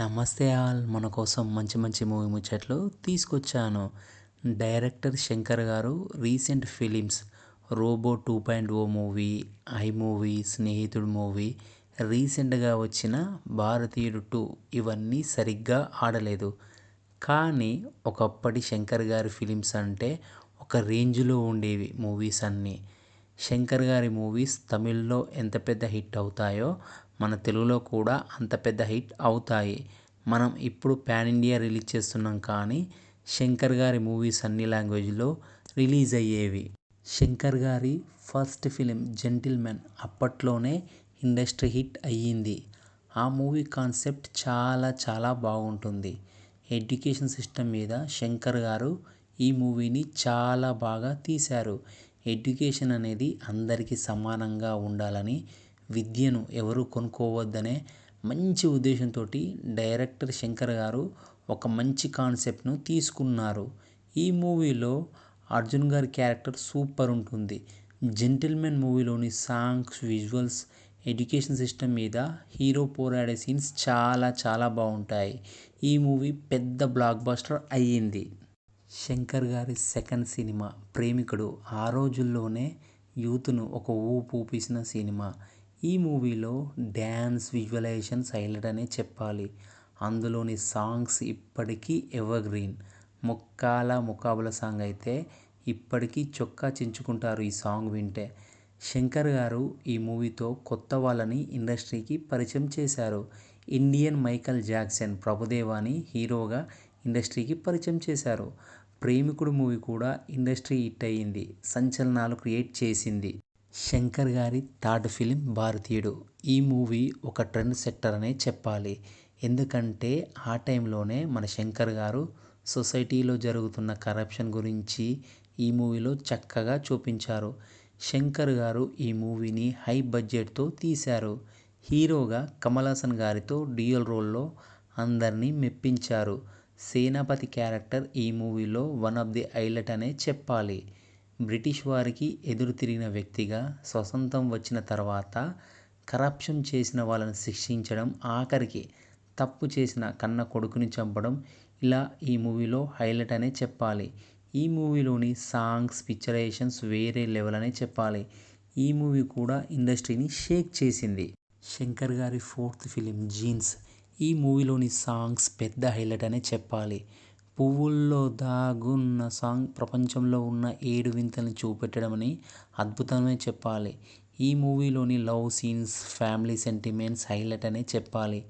నమస్తే ఆల్. మన కోసం మంచి మంచి మూవీ ముచ్చట్లు తీసుకొచ్చాను. డైరెక్టర్ శంకర్ గారు recent films Robo two point O movie I movie Snehithudu movie రీసెంట్గా వచ్చిన భారతీయుడు టూ ఇవన్నీ సరిగ్గా ఆడలేదు. కానీ ఒకప్పటి శంకర్ గారి ఫిలిమ్స్ అంటే ఒక రేంజ్లో ఉండేవి మూవీస్ అన్నీ. శంకర్ గారి మూవీస్ తమిళ్ళో ఎంత పెద్ద హిట్ అవుతాయో మన తెలుగులో కూడా అంత పెద్ద హిట్ అవుతాయి. మనం ఇప్పుడు ప్యాన్ ఇండియా రిలీజ్ చేస్తున్నాం కానీ శంకర్ గారి మూవీస్ అన్ని లాంగ్వేజ్లో రిలీజ్ అయ్యేవి. శంకర్ గారి ఫస్ట్ ఫిలిం జెంటిల్మెన్ అప్పట్లోనే ఇండస్ట్రీ హిట్ అయ్యింది. ఆ మూవీ కాన్సెప్ట్ చాలా చాలా బాగుంటుంది. ఎడ్యుకేషన్ సిస్టమ్ మీద శంకర్ గారు ఈ మూవీని చాలా బాగా తీశారు. ఎడ్యుకేషన్ అనేది అందరికీ సమానంగా ఉండాలని విద్యను ఎవరు కొనుక్కోవద్దనే మంచి ఉద్దేశంతో డైరెక్టర్ శంకర్ గారు ఒక మంచి కాన్సెప్ట్ను తీసుకున్నారు. ఈ మూవీలో అర్జున్ గారి క్యారెక్టర్ సూపర్ ఉంటుంది. జెంటిల్మెన్ మూవీలోని సాంగ్స్ విజువల్స్ ఎడ్యుకేషన్ సిస్టమ్ మీద హీరో పోరాడే సీన్స్ చాలా చాలా బాగుంటాయి. ఈ మూవీ పెద్ద బ్లాక్ బస్టర్ అయ్యింది. శంకర్ గారి సెకండ్ సినిమా ప్రేమికుడు ఆ రోజుల్లోనే యూత్ను ఒక ఊపు ఊపిసిన సినిమా. ఈ మూవీలో డ్యాన్స్ విజువలైజేషన్స్ హైలైట్ అనే చెప్పాలి. అందులోని సాంగ్స్ ఇప్పటికీ ఎవర్గ్రీన్. ముక్కాల ముకాబుల సాంగ్ అయితే ఇప్పటికీ చొక్కా చించుకుంటారు ఈ సాంగ్ వింటే. శంకర్ గారు ఈ మూవీతో కొత్త వాళ్ళని ఇండస్ట్రీకి పరిచయం చేశారు. ఇండియన్ మైకల్ జాక్సన్ ప్రభుదేవాని హీరోగా ఇండస్ట్రీకి పరిచయం చేశారు. ప్రేమికుడు మూవీ కూడా ఇండస్ట్రీ హిట్ అయ్యింది. సంచలనాలు క్రియేట్ చేసింది. శంకర్ గారి థర్డ్ ఫిలిం భారతీయుడు. ఈ మూవీ ఒక ట్రెండ్ సెట్టర్ అనే చెప్పాలి. ఎందుకంటే ఆ టైంలోనే మన శంకర్ గారు సొసైటీలో జరుగుతున్న కరప్షన్ గురించి ఈ మూవీలో చక్కగా చూపించారు. శంకర్ గారు ఈ మూవీని హై బడ్జెట్తో తీశారు. హీరోగా కమల్ హాసన్ గారితో డ్యూయల్ రోల్లో అందరినీ మెప్పించారు. సేనాపతి క్యారెక్టర్ ఈ మూవీలో వన్ ఆఫ్ ది హైలైట్ అనే చెప్పాలి. బ్రిటిష్ వారికి ఎదురు తిరిగిన వ్యక్తిగా స్వతంత్రం వచ్చిన తర్వాత కరప్షన్ చేసిన వాళ్ళని శిక్షించడం ఆఖరికి తప్పు చేసిన కన్న కొడుకుని చంపడం ఇలా ఈ మూవీలో హైలైట్ అనే చెప్పాలి. ఈ మూవీలోని సాంగ్స్ పిక్చరైజేషన్స్ వేరే లెవెల్ అనే చెప్పాలి. ఈ మూవీ కూడా ఇండస్ట్రీని షేక్ చేసింది. శంకర్ గారి ఫోర్త్ ఫిలిం జీన్స్. ఈ మూవీలోని సాంగ్స్ పెద్ద హైలైట్ అనే చెప్పాలి. పువ్వుల్లో దాగున్న సాంగ్ ప్రపంచంలో ఉన్న ఏడు వింతలను చూపెట్టడమని అద్భుతమే చెప్పాలి. ఈ మూవీలోని love scenes family sentiments highlight అనే చెప్పాలి.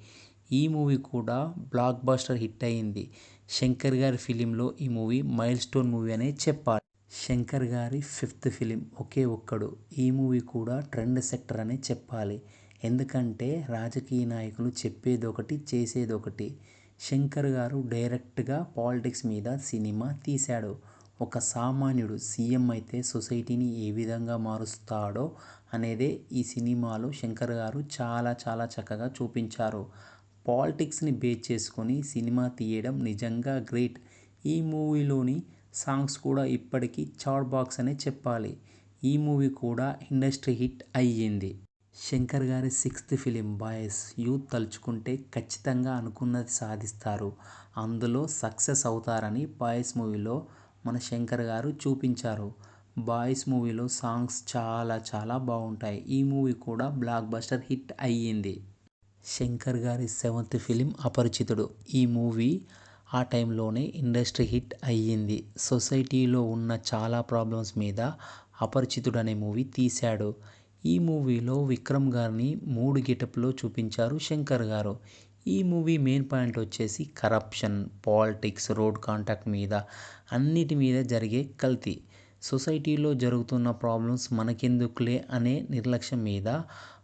ఈ మూవీ కూడా బ్లాక్ బస్టర్ హిట్ అయింది. శంకర్ గారి ఫిలింలో ఈ మూవీ మైల్ స్టోన్ మూవీ అనే చెప్పాలి. శంకర్ గారి ఫిఫ్త్ ఫిలిం ఒకే ఒక్కడు. ఈ మూవీ కూడా ట్రెండ్ సెక్టర్ అనే చెప్పాలి. ఎందుకంటే రాజకీయ నాయకులు చెప్పేది ఒకటి చేసేది ఒకటి శంకర్ గారు డైరెక్ట్గా పాలిటిక్స్ మీద సినిమా తీశాడు. ఒక సామాన్యుడు సీఎం అయితే సొసైటీని ఏ విధంగా మారుస్తాడో అనేదే ఈ సినిమాలో శంకర్ గారు చాలా చాలా చక్కగా చూపించారు. పాలిటిక్స్ని బేస్ చేసుకొని సినిమా తీయడం నిజంగా గ్రేట్. ఈ మూవీలోని సాంగ్స్ కూడా ఇప్పటికీ చాట్ బాక్స్ అనే చెప్పాలి. ఈ మూవీ కూడా ఇండస్ట్రీ హిట్ అయ్యింది. శంకర్ గారి సిక్స్త్ ఫిలిం బాయ్స్ యూత్ తలుచుకుంటే ఖచ్చితంగా అనుకున్నది సాధిస్తారు. అందులో సక్సెస్ అవుతారని బాయ్స్ మూవీలో మన శంకర్ గారు చూపించారు. బాయ్స్ మూవీలో సాంగ్స్ చాలా చాలా బాగుంటాయి. ఈ మూవీ కూడా బ్లాక్ బస్టర్ హిట్ అయ్యింది. శంకర్ గారి సెవెంత్ ఫిలిం అపరిచితుడు. ఈ మూవీ ఆ టైంలోనే ఇండస్ట్రీ హిట్ అయ్యింది. సొసైటీలో ఉన్న చాలా ప్రాబ్లమ్స్ మీద అపరిచితుడు అనే మూవీ తీశాడు. ఈ మూవీలో విక్రమ్ గారిని మూడు గెటప్లో చూపించారు శంకర్ గారు. ఈ మూవీ మెయిన్ పాయింట్ వచ్చేసి కరప్షన్ పాలిటిక్స్ రోడ్ కాంటాక్ట్ మీద అన్నిటి మీద జరిగే కల్తీ. సొసైటీలో జరుగుతున్న ప్రాబ్లమ్స్ మనకెందుకులే అనే నిర్లక్ష్యం మీద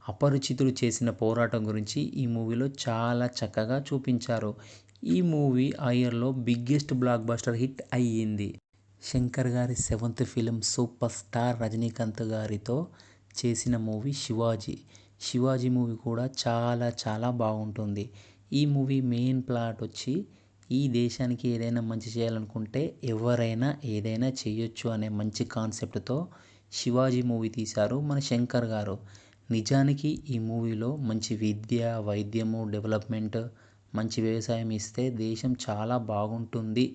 అపరిచితులు చేసిన పోరాటం గురించి ఈ మూవీలో చాలా చక్కగా చూపించారు. ఈ మూవీ ఆ ఇయర్లో బిగ్గెస్ట్ బ్లాక్ బస్టర్ హిట్ అయ్యింది. శంకర్ గారి seventh film super star Rajinikanth గారితో చేసిన మూవీ శివాజీ. శివాజీ మూవీ కూడా చాలా చాలా బాగుంటుంది. ఈ మూవీ మెయిన్ ప్లాట్ వచ్చి ఈ దేశానికి ఏదైనా మంచి చేయాలనుకుంటే ఎవరైనా ఏదైనా చేయొచ్చు అనే మంచి కాన్సెప్ట్తో శివాజీ మూవీ తీశారు మన శంకర్ గారు. నిజానికి ఈ మూవీలో మంచి విద్య వైద్యము డెవలప్మెంట్ మంచి వ్యవసాయం ఇస్తే దేశం చాలా బాగుంటుంది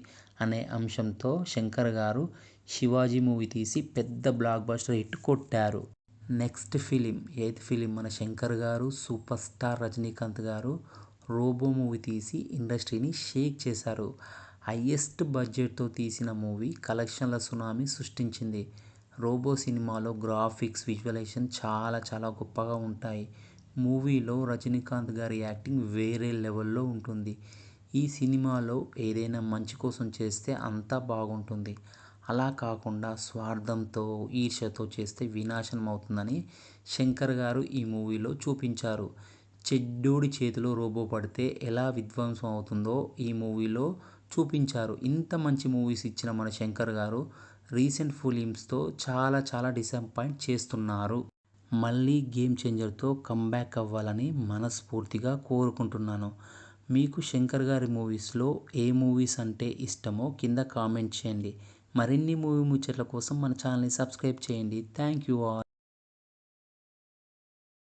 అనే అంశంతో శంకర్ గారు శివాజీ మూవీ తీసి పెద్ద బ్లాక్ బస్టర్ హిట్ కొట్టారు. నెక్స్ట్ ఫిలిం ఎయిత్ ఫిలిం మన శంకర్ గారు సూపర్ స్టార్ రజనీకాంత్ గారు రోబో మూవీ తీసి ఇండస్ట్రీని షేక్ చేశారు. హయ్యెస్ట్ బడ్జెట్తో తీసిన మూవీ కలెక్షన్ల సునామీ సృష్టించింది. రోబో సినిమాలో గ్రాఫిక్స్ విజువలైజేషన్ చాలా చాలా గొప్పగా ఉంటాయి. మూవీలో రజనీకాంత్ గారి యాక్టింగ్ వేరే లెవెల్లో ఉంటుంది. ఈ సినిమాలో ఏదైనా మంచి కోసం చేస్తే అంతా బాగుంటుంది. అలా కాకుండా స్వార్థంతో ఈర్ష్యతో చేస్తే వినాశనం అవుతుందని శంకర్ గారు ఈ మూవీలో చూపించారు. చెడ్డోడి చేతిలో రోబో పడితే ఎలా విధ్వంసం అవుతుందో ఈ మూవీలో చూపించారు. ఇంత మంచి మూవీస్ ఇచ్చిన మన శంకర్ గారు రీసెంట్ ఫిలిమ్స్తో చాలా చాలా డిసప్పాయింట్ చేస్తున్నారు. మళ్ళీ గేమ్ చేంజర్తో కంబ్యాక్ అవ్వాలని మనస్ఫూర్తిగా కోరుకుంటున్నాను. మీకు శంకర్ గారి మూవీస్లో ఏ మూవీస్ అంటే ఇష్టమో కింద కామెంట్ చేయండి. మరిన్ని మూవీ ముచ్చట్ల కోసం మన ఛానల్ని సబ్స్క్రైబ్ చేయండి. Thank you all.